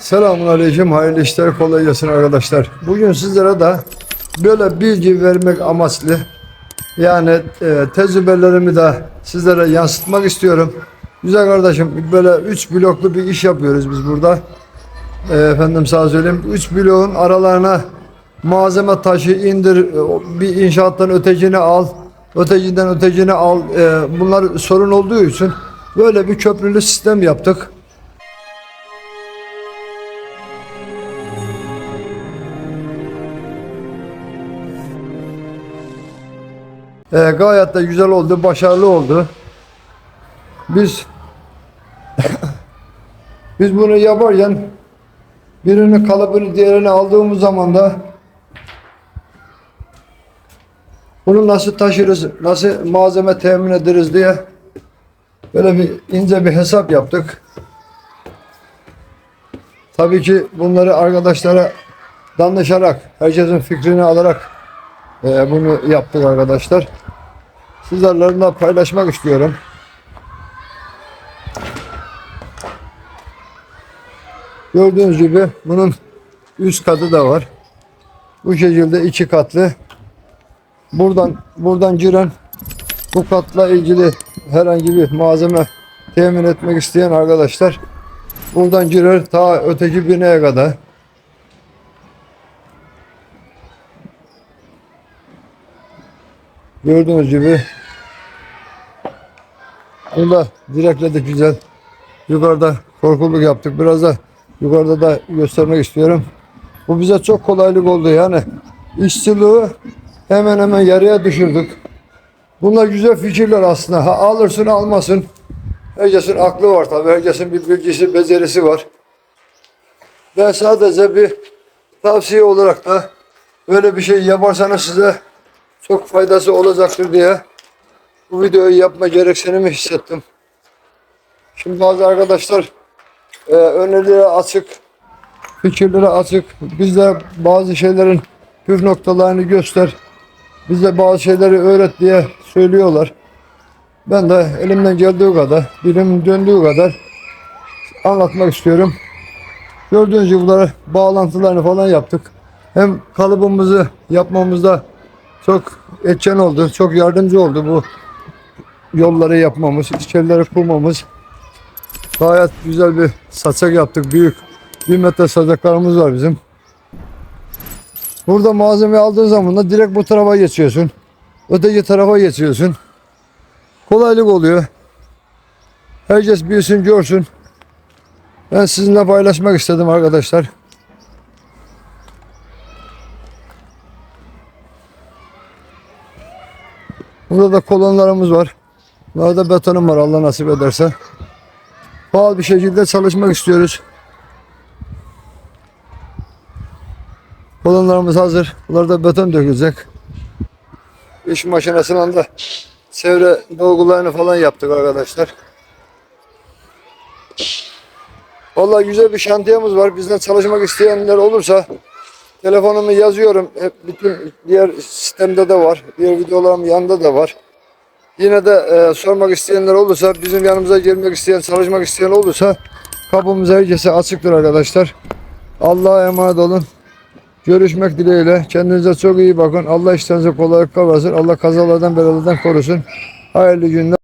Selamun Aleyküm, hayırlı işler, kolay gelsin arkadaşlar. Bugün sizlere de böyle bilgi vermek amaçlı yani e, tecrübelerimi de sizlere yansıtmak istiyorum. Güzel kardeşim böyle 3 bloklu bir iş yapıyoruz biz burada. E, efendim sağ söyleyeyim. 3 bloğun aralarına malzeme taşı indir, e, bir inşaattan ötekini al, ötekinden ötekini al. E, bunlar sorun olduğu için böyle bir köprülü sistem yaptık. Ee, gayet de güzel oldu, başarılı oldu. Biz biz bunu yaparken birinin kalıbını diğerini aldığımız zaman da bunu nasıl taşırız, nasıl malzeme temin ederiz diye böyle bir ince bir hesap yaptık. Tabii ki bunları arkadaşlara danışarak, herkesin fikrini alarak ee, bunu yaptık arkadaşlar. Sizlerle paylaşmak istiyorum. Gördüğünüz gibi bunun üst katı da var. Bu şekilde iki katlı. Buradan buradan giren bu katla ilgili herhangi bir malzeme temin etmek isteyen arkadaşlar buradan girer ta öteki binaya kadar. Gördüğünüz gibi Bunda direkledik güzel. Yukarıda korkuluk yaptık. Biraz da yukarıda da göstermek istiyorum. Bu bize çok kolaylık oldu yani. İşçiliği hemen hemen yarıya düşürdük. Bunlar güzel fikirler aslında. Ha, alırsın almasın. Herkesin aklı var tabii. Herkesin bir bilgisi, becerisi var. Ben sadece bir tavsiye olarak da böyle bir şey yaparsanız size çok faydası olacaktır diye bu videoyu yapma gereksinimi hissettim. Şimdi bazı arkadaşlar e, önerileri açık, fikirleri açık. Biz de bazı şeylerin püf noktalarını göster. Bize bazı şeyleri öğret diye söylüyorlar. Ben de elimden geldiği kadar, dilim döndüğü kadar anlatmak istiyorum. Gördüğünüz gibi bağlantılarını falan yaptık. Hem kalıbımızı yapmamızda çok etken oldu, çok yardımcı oldu bu yolları yapmamız, içerileri kurmamız. Gayet güzel bir saçak yaptık. Büyük bir metre saçaklarımız var bizim. Burada malzeme aldığın zaman da direkt bu tarafa geçiyorsun. Öteki tarafa geçiyorsun. Kolaylık oluyor. Herkes bilsin, görsün. Ben sizinle paylaşmak istedim arkadaşlar. Burada da kolonlarımız var. Burada betonum var Allah nasip ederse. Pahalı bir şekilde çalışmak istiyoruz. Kolonlarımız hazır. Bunlarda beton dökülecek. İş makinesinin de çevre dolgularını falan yaptık arkadaşlar. Vallahi güzel bir şantiyemiz var. Bizden çalışmak isteyenler olursa telefonumu yazıyorum. Hep bütün diğer sistemde de var. Diğer videolarım yanında da var. Yine de e, sormak isteyenler olursa, bizim yanımıza gelmek isteyen, çalışmak isteyen olursa kapımız herkese açıktır arkadaşlar. Allah'a emanet olun. Görüşmek dileğiyle. Kendinize çok iyi bakın. Allah işlerinize kolaylıklar versin. Allah kazalardan belalardan korusun. Hayırlı günler.